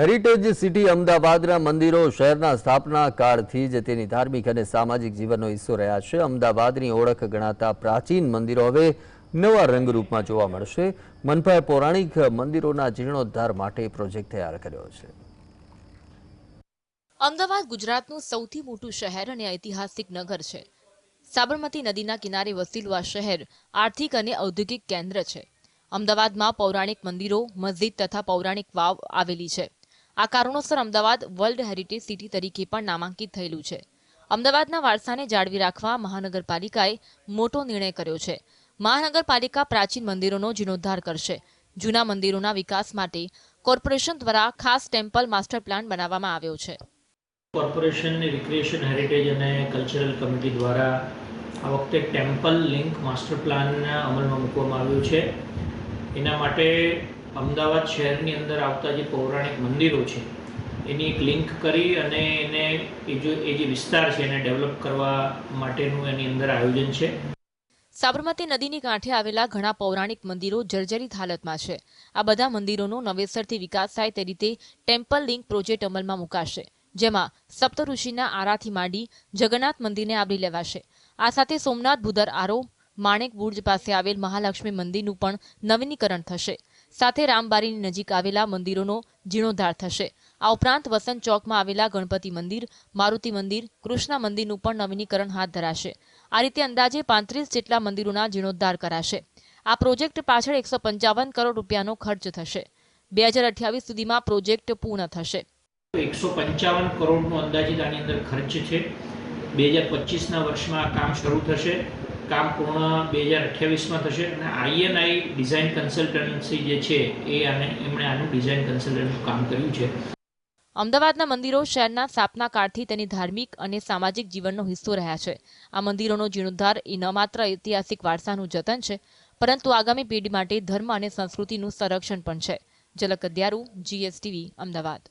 Heritage city અમદાવાદના મંદિરો, શહેરના સ્થાપના કાળથી જ તેની ધાર્મિક અને સામાજિક જીવનનો હિસ્સો રહ્યા છે. અમદાવાદની ઓળખ ગણાતા પ્રાચીન મંદિરો હવે નવા રંગરૂપમાં જોવા મળશે. મનપાએ પૌરાણિક મંદિરોના જીર્ણોદ્ધાર માટે પ્રોજેક્ટ તૈયાર કર્યો છે. અમદાવાદ ગુજરાતનું સૌથી મોટું શહેર અને ઐતિહાસિક નગર છે. સાબરમતી નદીના કિનારે વસેલું આ શહેર આર્થિક અને ઔદ્યોગિક કેન્દ્ર છે. અમદાવાદમાં પૌરાણિક મંદિરો, મસ્જિદ તથા પૌરાણિક વાવ આવેલી છે. આ કારણોસર અમદાવાદ વર્લ્ડ હેરિટેજ સિટી તરીકે પણ નામાંકિત થયેલું છે. અમદાવાદના વારસાને જાળવી રાખવા મહાનગરપાલિકાએ મોટો નિર્ણય કર્યો છે. મહાનગરપાલિકા પ્રાચીન મંદિરોનો જીર્ણોદ્ધાર કરશે. જૂના મંદિરોના વિકાસ માટે કોર્પોરેશન દ્વારા ખાસ ટેમ્પલ માસ્ટર પ્લાન બનાવવામાં આવ્યો છે. કોર્પોરેશનની રિક્રિએશન હેરિટેજ અને કલ્ચરલ કમિટી દ્વારા આ વખતે ટેમ્પલ લિંક માસ્ટર પ્લાન અમલમાં મૂકવામાં આવ્યું છે. એના માટે અમદાવાદ શહેરની અંદર આવતા જે પૌરાણિક મંદિરો છે, એની એક લિંક કરી અને એને એ જો, એ જે વિસ્તાર છે એને ડેવલપ કરવા માટેનું એની અંદર આયોજન છે. સાબરમતી નદીની કાંઠે આવેલા ઘણા પૌરાણિક મંદિરો જર્જરિત હાલતમાં છે. આ બધા મંદિરોનો નવેસરથી વિકાસ થાય તે રીતે ટેમ્પલ લિંક પ્રોજેક્ટ અમલમાં મુકાશે, જેમાં સપ્તઋષિના આરાથી માંડી જગન્નાથ મંદિરને આવરી લેવાશે. આ સાથે સોમનાથ ભૂદર આરો, માણેક બુર્જ પાસે આવેલ મહાલક્ષ્મી મંદિરનું પણ નવીનીકરણ થશે. સાથે રામબારીની નજીક આવેલા મંદિરોનો જીર્ણોદ્ધાર થશે. આ ઉપરાંત વસંત ચોકમાં આવેલા ગણપતિ મંદિર, મારુતિ મંદિર, કૃષ્ણ મંદિરનું પણ નવીનીકરણ હાથ ધરાશે. આ રીતે અંદાજે પાંત્રીસ જેટલા મંદિરોના જીર્ણોદ્ધાર કરાશે. આ પ્રોજેક્ટ પાછળ એકસો પંચાવન કરોડ રૂપિયાનો ખર્ચ થશે. બે હજાર અઠ્યાવીસ સુધીમાં પ્રોજેક્ટ પૂર્ણ થશે. એકસો પંચાવન કરોડનો અંદાજિત આની અંદર ખર્ચ છે. બે હજાર પચીસના વર્ષમાં આ કામ શરૂ થશે. કામ પૂર્ણ બે હજાર અઠ્યાવીસમાં થશે અને આઈએનઆઈ ડિઝાઇન કન્સલ્ટન્સી જે છે એ આને એમણે આનું ડિઝાઇન કન્સલ્ટન્ટનું કામ કર્યું છે. અમદાવાદના મંદિરો શહેરના સ્થાપના કાળથી તેની ધાર્મિક અને સામાજિક જીવનનો હિસ્સો રહ્યા છે. આ મંદિરોનો જીર્ણોદ્ધાર એ ન માત્ર ઐતિહાસિક વારસાનું જતન છે, પરંતુ આગામી પેઢી માટે ધર્મ અને સંસ્કૃતિનું સંરક્ષણ પણ છે. ઝલક અદ્યારું જીએસટીવી અમદાવાદ.